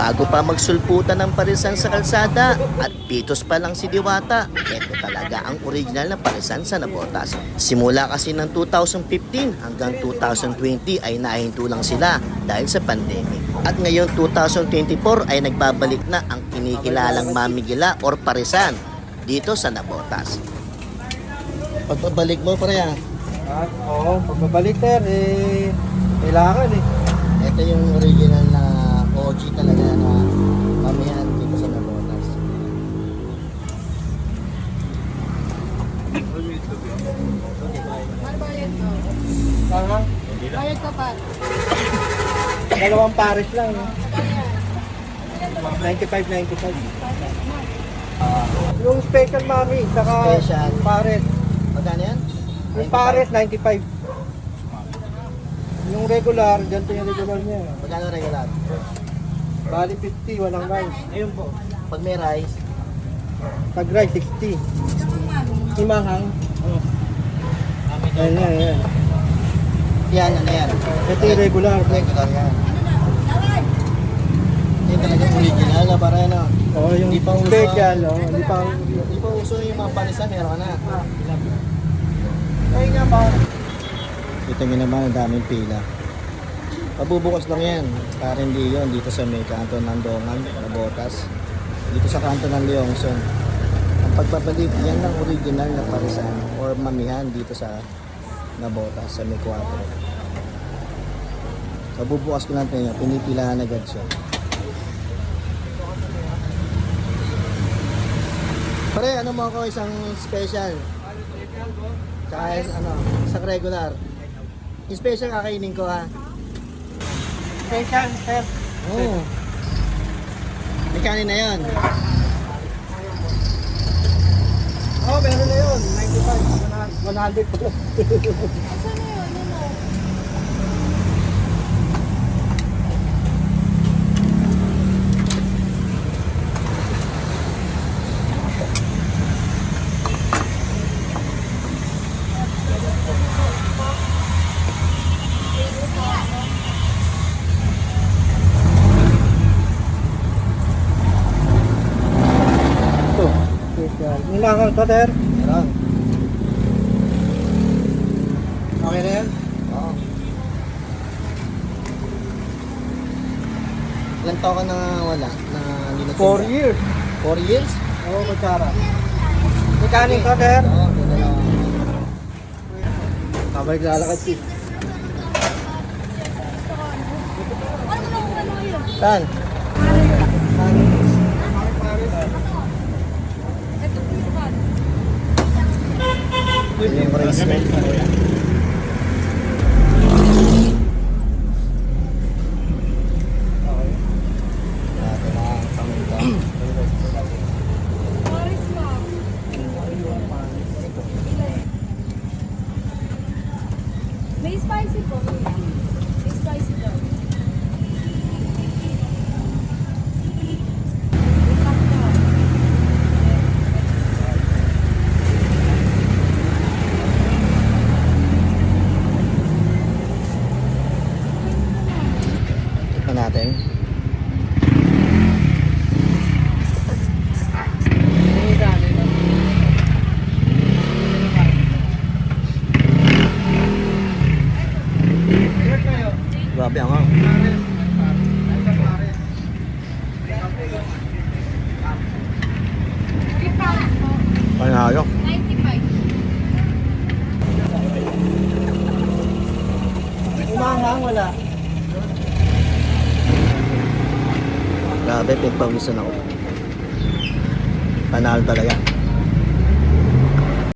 Bago pa magsulputan ng parisan sa kalsada at pitos pa lang si Diwata, ito talaga ang original na parisan sa Nabotas. Simula kasi ng 2015 hanggang 2020 ay nahinto lang sila dahil sa pandemic. At ngayon 2024 ay nagbabalik na ang kinikilalang mamigila or parisan dito sa Nabotas. Pagbabalik mo pa rin Ah, oo, pagbabalik sir, eh, kailangan eh. Ito yung original na OG talaga na mamihan dito sa Nabotas. Tama? Bayad ka pa. Dalawang pares lang. eh. 95-95. Ah, yung special mami, saka Special. pares. Magkano yan? Yung pares, 95. Yung regular, ganito yung regular niya. Magkano regular? Bali 50, walang rice. Ayun po. Pag may rice, Pag rice, 60. Imanghang. Oh. Ayan, ayan, ayan. yan, ano yan? Ito yung regular. Regular yan. Ito talaga original na para ano. Oh, yung Hindi pa uso. special, oh. Hindi pa Hindi pa uso yung mga panisan, meron ka na. Ay nga ba? Kita nyo naman, ang daming pila. Pabubukas lang yan. Para hindi yun dito sa may kanto ng Dongan, Nabotas. Dito sa kanto ng Leongson. Ang pagbabalik, yan ang original na parisan or mamihan dito sa Nabotas, sa may 4. Pabubukas ko lang tayo, pinipilahan agad siya. Pare, ano mo ako isang special? Tsaka ano, isang regular. Special kakainin ko ha. Special, sir. Oo. May kanin na yun. Oh, meron na yun. 95. 100 po. Nilangang to, sir. Meron. Okay na yan? Oo. Ilan taon ka na wala? Na hindi na 4 years. 4 years? Oo, oh, kutsara. May kanin ka, sir. Oo, ganda lang. Kabalik lalakad si. Yun? Saan? Ito po yung pan. May spicy po. May spicy po. Grabe ang ang. Panalo. 95. Umanghang, wala. Grabe, pinagpawisan ako. Panalo talaga.